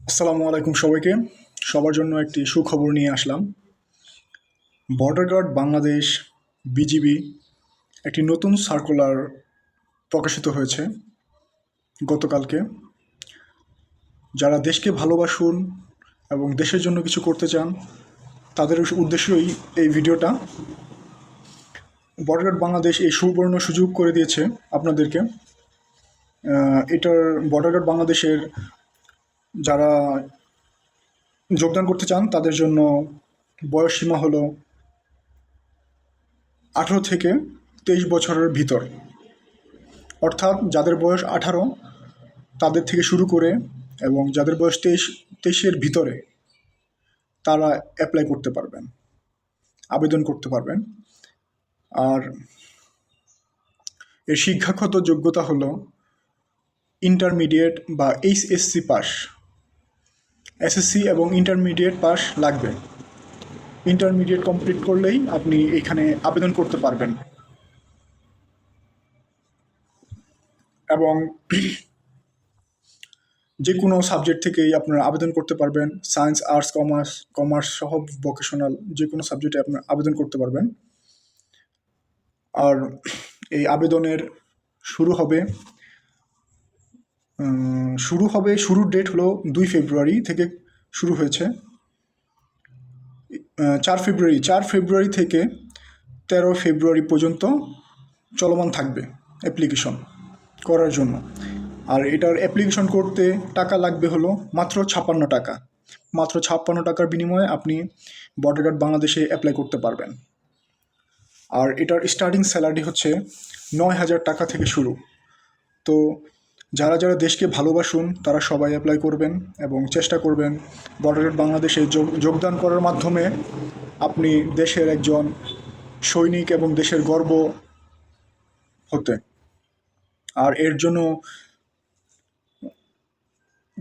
আসসালামু আলাইকুম সবাইকে। সবার জন্য একটি সুখবর নিয়ে আসলাম। বর্ডার গার্ড বাংলাদেশ বিজিবি একটি নতুন সার্কুলার প্রকাশিত হয়েছে গতকালকে। যারা দেশকে ভালোবাসুন এবং দেশের জন্য কিছু করতে চান, তাদের উদ্দেশ্যই এই ভিডিওটা। বর্ডার গার্ড বাংলাদেশ এই সুবর্ণ সুযোগ করে দিয়েছে আপনাদেরকে। এটার বর্ডার গার্ড বাংলাদেশের যারা যোগদান করতে চান, তাদের জন্য বয়স সীমা হলো আঠারো থেকে তেইশ বছরের ভিতর। অর্থাৎ যাদের বয়স আঠারো, তাদের থেকে শুরু করে এবং যাদের বয়স তেইশ, তেইশের ভিতরে তারা অ্যাপ্লাই করতে পারবেন, আবেদন করতে পারবেন। আর এর শিক্ষাগত যোগ্যতা হলো ইন্টারমিডিয়েট বা এইচএসসি পাস এসএসসি এবং ইন্টারমিডিয়েট পাস লাগবে। ইন্টারমিডিয়েট কমপ্লিট করলেই আপনি এখানে আবেদন করতে পারবেন। এবং যে কোনো সাবজেক্ট থেকেই আপনারা আবেদন করতে পারবেন। সায়েন্স আর্টস কমার্স কমার্স সহ ভোকেশনাল যে কোনো সাবজেক্টে আপনারা আবেদন করতে পারবেন। আর এই আবেদনের শুরু হবে শুরু হবে, শুরুর ডেট হলো দুই ফেব্রুয়ারি থেকে শুরু হয়েছে। চার ফেব্রুয়ারি চার ফেব্রুয়ারি থেকে তেরো ফেব্রুয়ারি পর্যন্ত চলমান থাকবে অ্যাপ্লিকেশন করার জন্য। আর এটার অ্যাপ্লিকেশন করতে টাকা লাগবে হলো মাত্র ছাপ্পান্ন টাকা। মাত্র ছাপ্পান্ন টাকার বিনিময়ে আপনি বর্ডার গার্ড বাংলাদেশে অ্যাপ্লাই করতে পারবেন। আর এটার স্টার্টিং স্যালারি হচ্ছে নয় হাজার টাকা থেকে শুরু। তো যারা যারা দেশকে ভালোবাসুন, তারা সবাই অ্যাপ্লাই করবেন এবং চেষ্টা করবেন বর্ডার গার্ড বাংলাদেশে যোগ- যোগদান করার মাধ্যমে আপনি দেশের একজন সৈনিক এবং দেশের গর্ব হতে। আর এর জন্য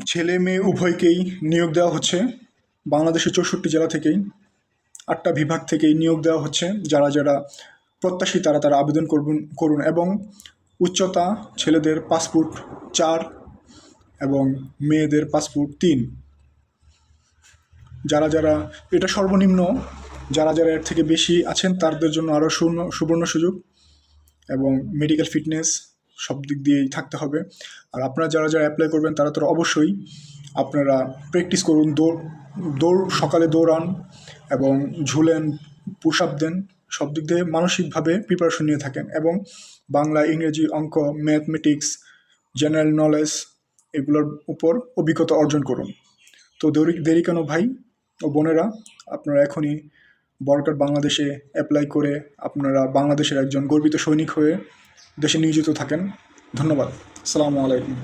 ছেলে মেয়ে উভয়কেই নিয়োগ দেওয়া হচ্ছে। বাংলাদেশের চৌষট্টি জেলা থেকেই, আটটা বিভাগ থেকেই নিয়োগ দেওয়া হচ্ছে। যারা যারা প্রত্যাশী তারা তারা আবেদন করবেন, করুন এবং উচ্চতা ছেলেদের পাসপোর্ট চার এবং মেয়েদের পাসপোর্ট তিন। যারা যারা এটা সর্বনিম্ন, যারা যারা এর থেকে বেশি আছেন তাদের জন্য আরও সুবর্ণ সুবর্ণ সুযোগ এবং মেডিকেল ফিটনেস সব দিক দিয়েই থাকতে হবে। আর আপনারা যারা যারা অ্যাপ্লাই করবেন তারা তো অবশ্যই আপনারা প্র্যাকটিস করুন, দৌড় দৌড়, সকালে দৌড়ান এবং ঝুলেন পুশ আপ দেন। সব দিক দিয়ে মানসিকভাবে প্রিপারেশন নিয়ে থাকেন এবং বাংলা, ইংরেজি, অঙ্ক ম্যাথমেটিক্স জেনারেল নলেজ এগুলোর উপর অভিজ্ঞতা অর্জন করুন। তো দেরি দেরি কেন ভাই? ও বোনেরা, আপনারা এখনই বরকার বাংলাদেশে অ্যাপ্লাই করে আপনারা বাংলাদেশের একজন গর্বিত সৈনিক হয়ে দেশে নিয়োজিত থাকেন। ধন্যবাদ। আসসালামু আলাইকুম।